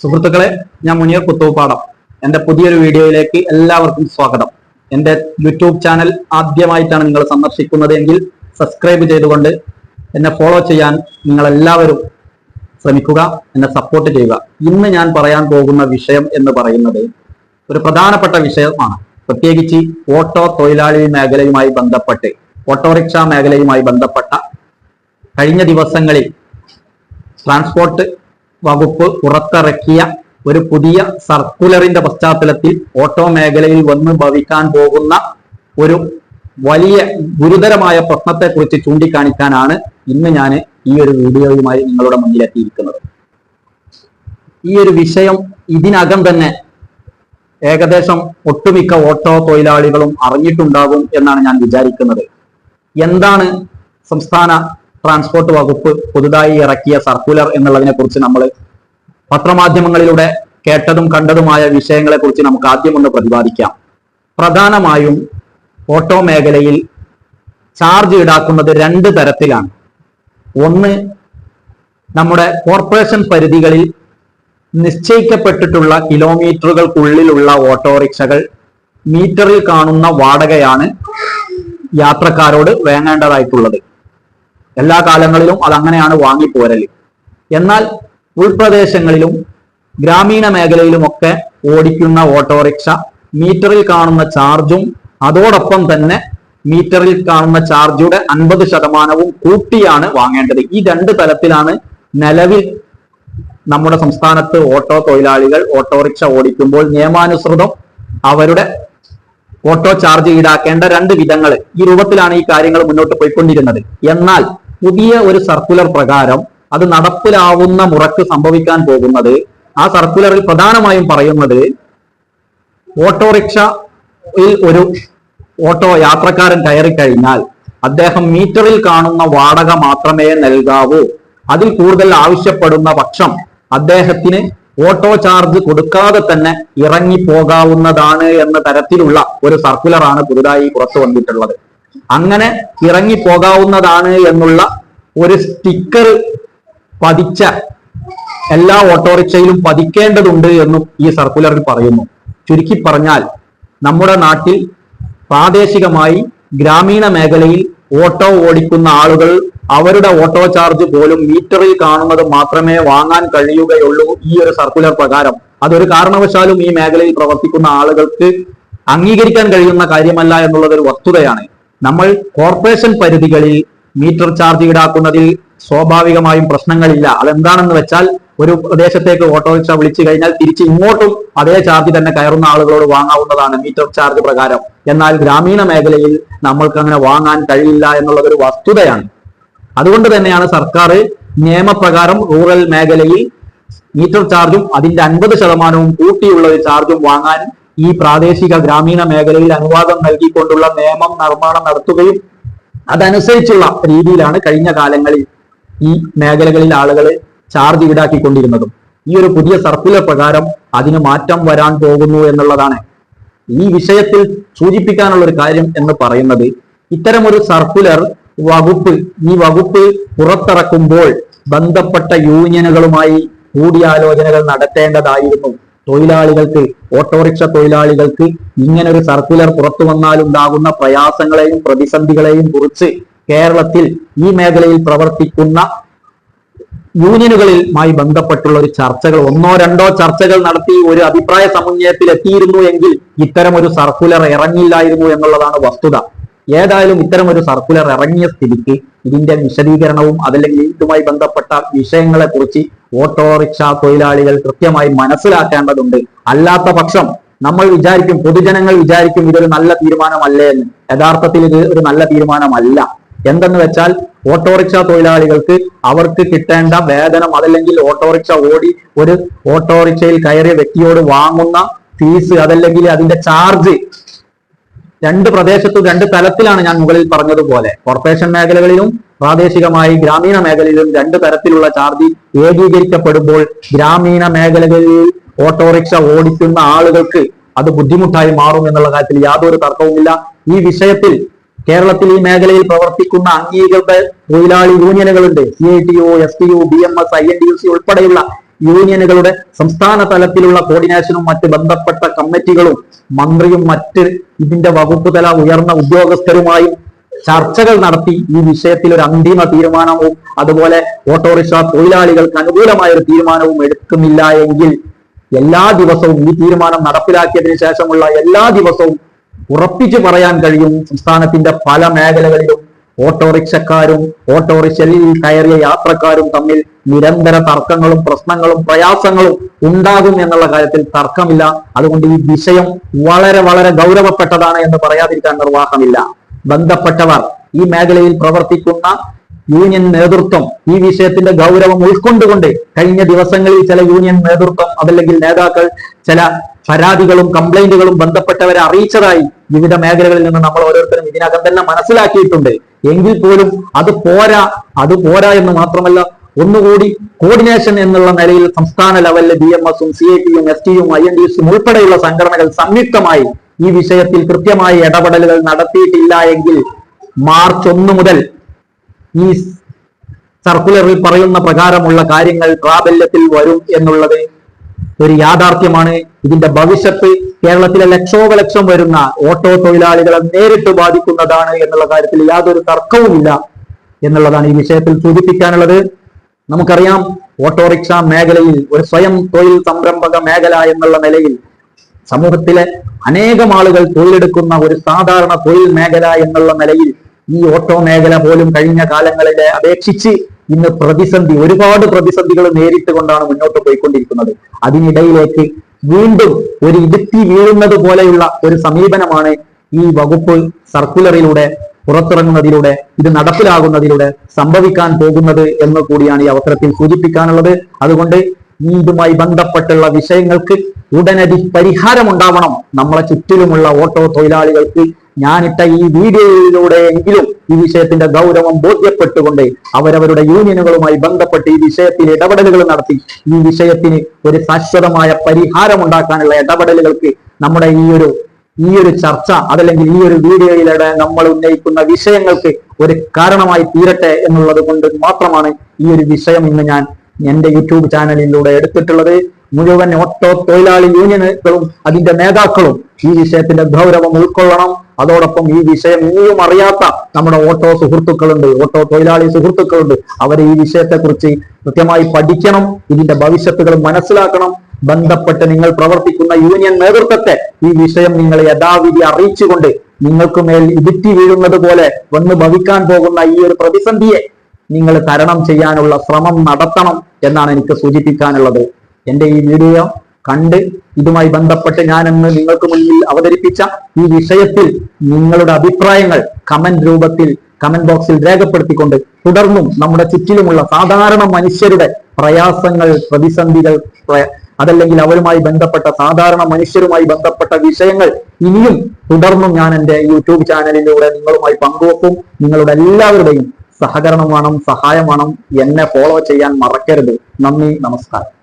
സുഹൃത്തുക്കളെ ഞാൻ മുനീർ കുത്തൂപ്പാടം എന്റെ പുതിയൊരു വീഡിയോയിലേക്ക് എല്ലാവർക്കും സ്വാഗതം. എന്റെ യൂട്യൂബ് ചാനൽ ആദ്യമായിട്ടാണ് നിങ്ങൾ സന്ദർശിക്കുന്നത് എങ്കിൽ സബ്സ്ക്രൈബ് ചെയ്തുകൊണ്ട് എന്നെ ഫോളോ ചെയ്യാൻ നിങ്ങൾ എല്ലാവരും ശ്രമിക്കുക എന്നെ സപ്പോർട്ട് ചെയ്യുക. ഇന്ന് ഞാൻ പറയാൻ പോകുന്ന വിഷയം എന്ന് പറയുന്നത് ഒരു പ്രധാനപ്പെട്ട വിഷയമാണ്. പ്രത്യേകിച്ച് ഓട്ടോ തൊഴിലാളി മേഖലയുമായി ബന്ധപ്പെട്ട് ഓട്ടോറിക്ഷ മേഖലയുമായി ബന്ധപ്പെട്ട കഴിഞ്ഞ ദിവസങ്ങളിൽ ട്രാൻസ്പോർട്ട് വകുപ്പ് പുറത്തിറക്കിയ ഒരു പുതിയ സർക്കുലറിന്റെ പശ്ചാത്തലത്തിൽ ഓട്ടോ മേഖലയിൽ വന്ന് ഭവിക്കാൻ പോകുന്ന ഒരു വലിയ ഗുരുതരമായ പ്രശ്നത്തെ കുറിച്ച് ചൂണ്ടിക്കാണിക്കാനാണ് ഇന്ന് ഞാൻ ഈ ഒരു വീഡിയോയുമായി നിങ്ങളുടെ മുന്നിലെത്തിയിരിക്കുന്നത്. ഈ ഒരു വിഷയം ഇതിനകം തന്നെ ഏകദേശം ഒട്ടുമിക്ക ഓട്ടോ തൊഴിലാളികളും അറിഞ്ഞിട്ടുണ്ടാകും എന്നാണ് ഞാൻ വിചാരിക്കുന്നത്. എന്താണ് സംസ്ഥാന ട്രാൻസ്പോർട്ട് വകുപ്പ് പുതുതായി ഇറക്കിയ സർക്കുലർ എന്നുള്ളതിനെ കുറിച്ച് നമ്മൾ പത്രമാധ്യമങ്ങളിലൂടെ കേട്ടതും കണ്ടതുമായ വിഷയങ്ങളെ കുറിച്ച് നമുക്ക് ആദ്യം ഒന്ന് പ്രതിപാദിക്കാം. പ്രധാനമായും ഓട്ടോ മേഖലയിൽ ചാർജ് ഈടാക്കുന്നത് രണ്ട് തരത്തിലാണ്. ഒന്ന് നമ്മുടെ കോർപ്പറേഷൻ പരിധികളിൽ നിശ്ചയിക്കപ്പെട്ടിട്ടുള്ള കിലോമീറ്ററുകൾക്കുള്ളിലുള്ള ഓട്ടോറിക്ഷകൾ മീറ്ററിൽ കാണുന്ന വാടകയാണ് യാത്രക്കാരോട് വേങ്ങേണ്ടതായിട്ടുള്ളത് എല്ലാ കാലങ്ങളിലും അതങ്ങനെയാണ് വാങ്ങിപ്പോരൽ. എന്നാൽ ഉൾപ്രദേശങ്ങളിലും ഗ്രാമീണ മേഖലയിലുമൊക്കെ ഓടിക്കുന്ന ഓട്ടോറിക്ഷ മീറ്ററിൽ കാണുന്ന ചാർജും അതോടൊപ്പം തന്നെ മീറ്ററിൽ കാണുന്ന ചാർജുടെ അൻപത് ശതമാനവും കൂട്ടിയാണ് വാങ്ങേണ്ടത്. ഈ രണ്ട് തലത്തിലാണ് നിലവിൽ നമ്മുടെ സംസ്ഥാനത്ത് ഓട്ടോ തൊഴിലാളികൾ ഓട്ടോറിക്ഷ ഓടിക്കുമ്പോൾ നിയമാനുസൃതം അവരുടെ ഓട്ടോ ചാർജ് ഈടാക്കേണ്ട രണ്ട് വിധങ്ങൾ ഈ രൂപത്തിലാണ് ഈ കാര്യങ്ങൾ മുന്നോട്ട് പോയിക്കൊണ്ടിരുന്നത്. എന്നാൽ പുതിയ ഒരു സർക്കുലർ പ്രകാരം അത് നടപ്പിലാവുന്ന മുറക്ക് സംഭവിക്കാൻ പോകുന്നത് ആ സർക്കുലറിൽ പ്രധാനമായും പറയുന്നത് ഓട്ടോറിക്ഷയിൽ ഒരു ഓട്ടോ യാത്രക്കാരൻ കയറി കഴിഞ്ഞാൽ അദ്ദേഹം മീറ്ററിൽ കാണുന്ന വാടക മാത്രമേ നൽകാവൂ. അതിൽ കൂടുതൽ ആവശ്യപ്പെടുന്ന പക്ഷം അദ്ദേഹത്തിന് ഓട്ടോ ചാർജ് കൊടുക്കാതെ തന്നെ ഇറങ്ങി പോകാവുന്നതാണ് എന്ന തരത്തിലുള്ള ഒരു സർക്കുലറാണ് പുതുതായി പുറത്തു വന്നിട്ടുള്ളത്. അങ്ങനെ ഇറങ്ങി പോകാവുന്നതാണ് എന്നുള്ള ഒരു സ്റ്റിക്കർ പതിച്ച എല്ലാ ഓട്ടോറിക്ഷയിലും പതിക്കേണ്ടതുണ്ട് എന്നും ഈ സർക്കുലറിൽ പറയുന്നു. ചുരുക്കി പറഞ്ഞാൽ നമ്മുടെ നാട്ടിൽ പ്രാദേശികമായി ഗ്രാമീണ മേഖലയിൽ ഓട്ടോ ഓടിക്കുന്ന ആളുകൾ അവരുടെ ഓട്ടോ ചാർജ് പോലും മീറ്ററിൽ കാണുന്നത് മാത്രമേ വാങ്ങാൻ കഴിയുകയുള്ളൂ ഈ ഒരു സർക്കുലർ പ്രകാരം. അതൊരു കാരണവശാലും ഈ മേഖലയിൽ പ്രവർത്തിക്കുന്ന ആളുകൾക്ക് അംഗീകരിക്കാൻ കഴിയുന്ന കാര്യമല്ല എന്നുള്ളത് ഒരു വസ്തുതയാണ്. നമ്മൾ കോർപ്പറേഷൻ പരിധികളിൽ മീറ്റർ ചാർജ് ഈടാക്കുന്നതിൽ സ്വാഭാവികമായും പ്രശ്നങ്ങളില്ല. അതെന്താണെന്ന് വെച്ചാൽ ഒരു പ്രദേശത്തേക്ക് ഓട്ടോറിക്ഷ വിളിച്ചു കഴിഞ്ഞാൽ തിരിച്ച് ഇങ്ങോട്ടും അതേ ചാർജ് തന്നെ കയറുന്ന ആളുകളോട് വാങ്ങാവുന്നതാണ് മീറ്റർ ചാർജ് പ്രകാരം. എന്നാൽ ഗ്രാമീണ മേഖലയിൽ നമ്മൾക്ക് അങ്ങനെ വാങ്ങാൻ കഴിയില്ല എന്നുള്ളത് ഒരു വസ്തുതയാണ്. അതുകൊണ്ട് തന്നെയാണ് സർക്കാർ നിയമപ്രകാരം റൂറൽ മേഖലയിൽ മീറ്റർ ചാർജും അതിന്റെ അൻപത് ശതമാനവും കൂട്ടിയുള്ള ഒരു ചാർജും വാങ്ങാൻ ഈ പ്രാദേശിക ഗ്രാമീണ മേഖലയിൽ അനുവാദം നൽകിക്കൊണ്ടുള്ള നിയമം നിർമ്മാണം നടത്തുകയും അതനുസരിച്ചുള്ള രീതിയിലാണ് കഴിഞ്ഞ കാലങ്ങളിൽ ഈ മേഖലകളിൽ ആളുകൾ ചാർജ് ഈടാക്കിക്കൊണ്ടിരുന്നതും. ഈ ഒരു പുതിയ സർക്കുലർ പ്രകാരം അതിന് മാറ്റം വരാൻ പോകുന്നു എന്നുള്ളതാണ്. ഈ വിഷയത്തിൽ സൂചിപ്പിക്കാനുള്ള ഒരു കാര്യം എന്ന് പറയുന്നത് ഇത്തരമൊരു സർക്കുലർ വകുപ്പ് ഈ വകുപ്പ് പുറത്തിറക്കുമ്പോൾ ബന്ധപ്പെട്ട യൂണിയനുകളുമായി കൂടിയാലോചനകൾ നടത്തേണ്ടതായിരുന്നു. തൊഴിലാളികൾക്ക് ഓട്ടോറിക്ഷ തൊഴിലാളികൾക്ക് ഇങ്ങനെ ഒരു സർക്കുലർ പുറത്തു വന്നാലുണ്ടാകുന്ന പ്രയാസങ്ങളെയും പ്രതിസന്ധികളെയും കുറിച്ച് കേരളത്തിൽ ഈ മേഖലയിൽ പ്രവർത്തിക്കുന്ന യൂണിയനുകളുമായി ബന്ധപ്പെട്ടുള്ള ഒരു ചർച്ചകൾ ഒന്നോ രണ്ടോ ചർച്ചകൾ നടത്തി ഒരു അഭിപ്രായ സമുന്നയത്തിൽ എത്തിയിരുന്നു എങ്കിൽ ഇത്തരം ഒരു സർക്കുലർ ഇറങ്ങില്ലായിരുന്നു എന്നുള്ളതാണ് വസ്തുത. ഏതായാലും ഇത്തരം ഒരു സർക്കുലർ ഇറങ്ങിയ സ്ഥിതിക്ക് ഇതിന്റെ വിശദീകരണവും അതല്ലെങ്കിൽ ഇതുമായി ബന്ധപ്പെട്ട വിഷയങ്ങളെ കുറിച്ച് ഓട്ടോറിക്ഷ തൊഴിലാളികൾ കൃത്യമായി മനസ്സിലാക്കേണ്ടതുണ്ട്. അല്ലാത്ത പക്ഷം നമ്മൾ വിചാരിക്കും പൊതുജനങ്ങൾ വിചാരിക്കും ഇതൊരു നല്ല തീരുമാനമല്ലേ എന്ന്. യഥാർത്ഥത്തിൽ ഇത് ഒരു നല്ല തീരുമാനമല്ല. എന്തെന്ന് വെച്ചാൽ ഓട്ടോറിക്ഷ തൊഴിലാളികൾക്ക് അവർക്ക് കിട്ടേണ്ട വേതനം അതല്ലെങ്കിൽ ഓട്ടോറിക്ഷ ഓടി ഒരു ഓട്ടോറിക്ഷയിൽ കയറിയ വ്യക്തിയോട് വാങ്ങുന്ന ഫീസ് അതല്ലെങ്കിൽ അതിന്റെ ചാർജ് രണ്ട് പ്രദേശത്തും രണ്ട് തലത്തിലാണ് ഞാൻ മുകളിൽ പറഞ്ഞതുപോലെ. കോർപ്പറേഷൻ മേഖലകളിലും പ്രാദേശികമായി ഗ്രാമീണ മേഖലയിലും രണ്ട് തരത്തിലുള്ള ചാർജ് ഏകീകരിക്കപ്പെടുമ്പോൾ ഗ്രാമീണ മേഖലകളിൽ ഓട്ടോറിക്ഷ ഓടിക്കുന്ന ആളുകൾക്ക് അത് ബുദ്ധിമുട്ടായി മാറും എന്നുള്ള കാര്യത്തിൽ യാതൊരു തർക്കവുമില്ല. ഈ വിഷയത്തിൽ കേരളത്തിൽ ഈ മേഖലയിൽ പ്രവർത്തിക്കുന്ന അംഗീകൃത തൊഴിലാളി യൂണിയനുകളുണ്ട്. C I T U S T U B M S I N D U C ഉൾപ്പെടെയുള്ള യൂണിയനുകളുടെ സംസ്ഥാന തലത്തിലുള്ള കോർഡിനേഷനും മറ്റ് ബന്ധപ്പെട്ട കമ്മിറ്റികളും മന്ത്രിയും മറ്റ് ഇതിന്റെ വകുപ്പ് തല ഉയർന്ന ഉദ്യോഗസ്ഥരുമായും ചർച്ചകൾ നടത്തി ഈ വിഷയത്തിൽ ഒരു അന്തിമ തീരുമാനവും അതുപോലെ ഓട്ടോറിക്ഷ തൊഴിലാളികൾക്ക് അനുകൂലമായ ഒരു തീരുമാനവും എടുക്കുന്നില്ല എങ്കിൽ എല്ലാ ദിവസവും ഈ തീരുമാനം നടപ്പിലാക്കിയതിനു ശേഷമുള്ള എല്ലാ ദിവസവും ഉറപ്പിച്ചു പറയാൻ കഴിയും സംസ്ഥാനത്തിന്റെ പല മേഖലകളിലും ഓട്ടോറിക്ഷക്കാരും ഓട്ടോറിക്ഷയിൽ കയറിയ യാത്രക്കാരും തമ്മിൽ നിരന്തര തർക്കങ്ങളും പ്രശ്നങ്ങളും പ്രയാസങ്ങളും ഉണ്ടാകും എന്നുള്ള കാര്യത്തിൽ തർക്കമില്ല. അതുകൊണ്ട് ഈ വിഷയം വളരെ വളരെ ഗൗരവപ്പെട്ടതാണ് എന്ന് പറയാതിരിക്കാൻ നിർവാഹമില്ല. ബന്ധപ്പെട്ടവർ ഈ മേഖലയിൽ പ്രവർത്തിക്കുന്ന യൂണിയൻ നേതൃത്വം ഈ വിഷയത്തിന്റെ ഗൗരവം ഉൾക്കൊണ്ടുകൊണ്ട് കഴിഞ്ഞ ദിവസങ്ങളിൽ ചില യൂണിയൻ നേതൃത്വം അതല്ലെങ്കിൽ നേതാക്കൾ ചില പരാതികളും കംപ്ലൈന്റുകളും ബന്ധപ്പെട്ടവരെ അറിയിച്ചതായി വിവിധ മേഖലകളിൽ നിന്ന് നമ്മൾ ഓരോരുത്തരും ഇതിനകം തന്നെ മനസ്സിലാക്കിയിട്ടുണ്ട്. എങ്കിൽ പോലും അത് പോരാ അത് പോരാ എന്ന് മാത്രമല്ല ഒന്നുകൂടി കോർഡിനേഷൻ എന്നുള്ള നിലയിൽ സംസ്ഥാന ലെവലിൽ ബി എം എസും സി ഐ ടിയും എസ് ടിയും ഐ എൻ ഡി എസും ഉൾപ്പെടെയുള്ള സംഘടനകൾ സംയുക്തമായി ഈ വിഷയത്തിൽ കൃത്യമായ ഇടപെടലുകൾ നടത്തിയിട്ടില്ല എങ്കിൽ മാർച്ച് ഒന്ന് മുതൽ ഈ സർക്കുലറിൽ പറയുന്ന പ്രകാരമുള്ള കാര്യങ്ങൾ പ്രാബല്യത്തിൽ വരും എന്നുള്ളത് ഒരു യാഥാർത്ഥ്യമാണ്. ഇതിന്റെ ഭവിഷ്യത്ത് കേരളത്തിലെ ലക്ഷോപലക്ഷം വരുന്ന ഓട്ടോ തൊഴിലാളികളെ നേരിട്ട് ബാധിക്കുന്നതാണ് എന്നുള്ള കാര്യത്തിൽ യാതൊരു തർക്കവുമില്ല എന്നുള്ളതാണ് ഈ വിഷയത്തിൽ സൂചിപ്പിക്കാനുള്ളത്. നമുക്കറിയാം ഓട്ടോറിക്ഷ മേഖലയിൽ ഒരു സ്വയം തൊഴിൽ സംരംഭക മേഖല എന്നുള്ള നിലയിൽ സമൂഹത്തിലെ അനേകം ആളുകൾ തൊഴിലെടുക്കുന്ന ഒരു സാധാരണ തൊഴിൽ മേഖല എന്നുള്ള നിലയിൽ ഈ ഓട്ടോ മേഖല പോലും കഴിഞ്ഞ കാലങ്ങളിലെ അപേക്ഷിച്ച് ഇന്ന് പ്രതിസന്ധി ഒരുപാട് പ്രതിസന്ധികൾ നേരിട്ട് കൊണ്ടാണ് മുന്നോട്ട് പോയിക്കൊണ്ടിരിക്കുന്നത്. അതിനിടയിലേക്ക് വീണ്ടും ഒരു ഇടുത്തി വീഴുന്നത് പോലെയുള്ള ഒരു സമീപനമാണ് ഈ വകുപ്പ് സർക്കുലറിലൂടെ പുറത്തിറങ്ങുന്നതിലൂടെ ഇത് നടപ്പിലാകുന്നതിലൂടെ സംഭവിക്കാൻ പോകുന്നത് എന്ന് കൂടിയാണ് ഈ അവസരത്തിൽ സൂചിപ്പിക്കാനുള്ളത്. അതുകൊണ്ട് ഇതുമായി ബന്ധപ്പെട്ടുള്ള വിഷയങ്ങൾക്ക് ഉടനടി പരിഹാരം ഉണ്ടാവണം നമ്മളെ ചുറ്റിലുമുള്ള ഓട്ടോ തൊഴിലാളികൾക്ക് ഞാനിട്ട ഈ വീഡിയോയിലൂടെ എങ്കിലും ഈ വിഷയത്തിന്റെ ഗൗരവം ബോധ്യപ്പെട്ടുകൊണ്ട് അവരവരുടെ യൂണിയനുകളുമായി ബന്ധപ്പെട്ട് ഈ വിഷയത്തിൽ ഇടപെടലുകൾ നടത്തി ഈ വിഷയത്തിന് ഒരു ശാശ്വതമായ പരിഹാരം ഉണ്ടാക്കാനുള്ള ഇടപെടലുകൾക്ക് നമ്മുടെ ഈ ഒരു ഈ ഒരു ചർച്ച അതല്ലെങ്കിൽ ഈ ഒരു വീഡിയോയിലൂടെ നമ്മൾ ഉന്നയിക്കുന്ന വിഷയങ്ങൾക്ക് ഒരു കാരണമായി തീരട്ടെ എന്നുള്ളത് കൊണ്ട് മാത്രമാണ് ഈ ഒരു വിഷയം ഇന്ന് ഞാൻ എന്റെ യൂട്യൂബ് ചാനലിലൂടെ എടുത്തിട്ടുള്ളത്. മുഴുവൻ ഓട്ടോ തൊഴിലാളി യൂണിയനുകളും അതിന്റെ നേതാക്കളും ഈ വിഷയത്തിന്റെ ഗൗരവം ഉൾക്കൊള്ളണം. അതോടൊപ്പം ഈ വിഷയം ഇനിയും അറിയാത്ത നമ്മുടെ ഓട്ടോ സുഹൃത്തുക്കളുണ്ട് ഓട്ടോ തൊഴിലാളി സുഹൃത്തുക്കളുണ്ട്. അവർ ഈ വിഷയത്തെക്കുറിച്ച് കൃത്യമായി പഠിക്കണം ഇതിന്റെ ഭവിഷ്യത്തുകൾ മനസ്സിലാക്കണം. ബന്ധപ്പെട്ട് നിങ്ങൾ പ്രവർത്തിക്കുന്ന യൂണിയൻ നേതൃത്വത്തെ ഈ വിഷയം നിങ്ങൾ യഥാവിധി അറിയിച്ചുകൊണ്ട് നിങ്ങൾക്ക് മേൽ ഇടുത്തി വീഴുന്നത് പോലെ വന്ന് ഭവിക്കാൻ പോകുന്ന ഈ ഒരു പ്രതിസന്ധിയെ നിങ്ങൾ തരണം ചെയ്യാനുള്ള ശ്രമം നടത്തണം എന്നാണ് എനിക്ക് സൂചിപ്പിക്കാനുള്ളത്. എന്റെ ഈ വീഡിയോ കണ്ട് ഇതുമായി ബന്ധപ്പെട്ട് ഞാൻ അന്ന് നിങ്ങൾക്ക് മുന്നിൽ അവതരിപ്പിച്ച ഈ വിഷയത്തിൽ നിങ്ങളുടെ അഭിപ്രായങ്ങൾ കമന്റ് രൂപത്തിൽ കമന്റ് ബോക്സിൽ രേഖപ്പെടുത്തിക്കൊണ്ട് തുടർന്നും നമ്മുടെ ചുറ്റിലുമുള്ള സാധാരണ മനുഷ്യരുടെ പ്രയാസങ്ങൾ പ്രതിസന്ധികൾ അതല്ലെങ്കിൽ അവരുമായി ബന്ധപ്പെട്ട സാധാരണ മനുഷ്യരുമായി ബന്ധപ്പെട്ട വിഷയങ്ങൾ ഇനിയും തുടർന്നും ഞാൻ എന്റെ യൂട്യൂബ് ചാനലിലൂടെ നിങ്ങളുമായി പങ്കുവെക്കും. നിങ്ങളുടെ എല്ലാവരുടെയും സഹകരണം വേണം സഹായം വേണം. എന്നെ ഫോളോ ചെയ്യാൻ മറക്കരുത്. നന്ദി നമസ്കാരം.